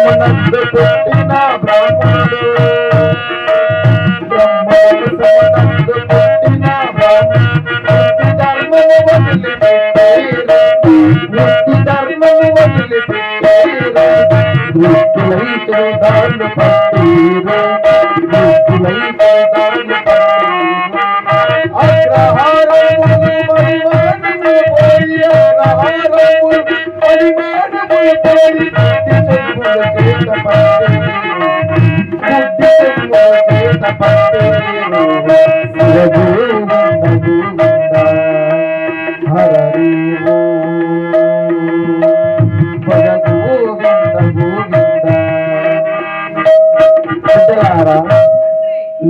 బ్రహ్మవంశమునందు పుట్టిన బ్రాహ్మణుడు బ్రహ్మవంశమునందు పుట్టిన బ్రాహ్మణుడు ధర్మము వదిలిపెట్టేరు వృత్తి ధర్మము వదిలిపెట్టేరు వృత్తులైతే దాన్ని పట్టేరు వృత్తులైతే దాన్ని పట్టేరు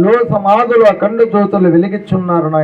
లో సమాధులు అఖండ జ్యోతులు వెలిగిచున్నారు నా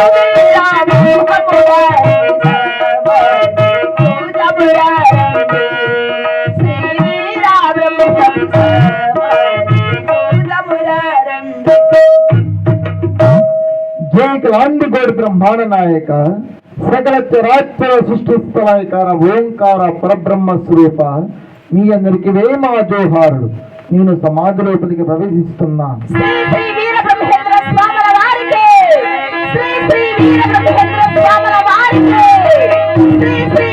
ఇల్లారా జై కలాండి నాయక సకల చరాచర సృష్టిస్థలాయకార ఓంకార పరబ్రహ్మ స్వరూప మీ అందరికి వేమా జోహారుడు. నేను సమాధి లోపలికి ప్రవేశిస్తున్నాను. ஸ்ரீ ஸ்ரீ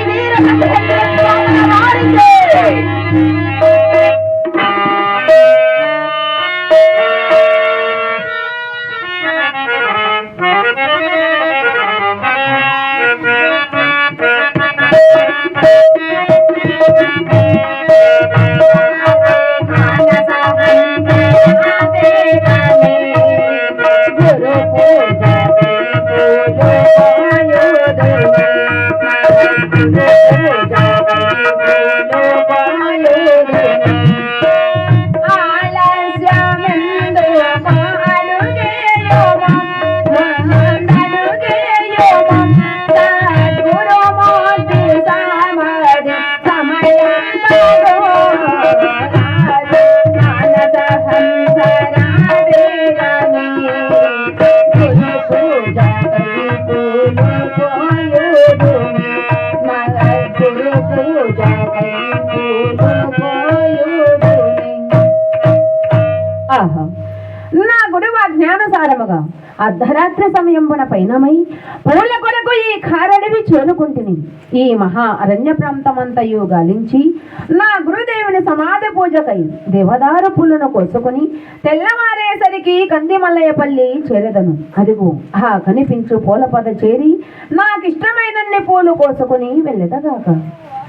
నా గురువు జ్ఞానసారముగా. అర్ధరాత్రి సమయమున పైనమై పూల కొరకు ఈ కారడివి చేరుకుంటుని. ఈ మహా అరణ్య ప్రాంతమంతయు గాలించి నా గురుదేవుని సమాధి పూజకై దేవదారు పూలను కోసుకుని తెల్లవారేసరికి కందిమల్లయ్యపల్లి చేరదను. అదిగో ఆ కనిపించు పూల పద చేరి నాకిష్టమైనన్ని పూలు కోసుకుని వెళ్ళదగాక.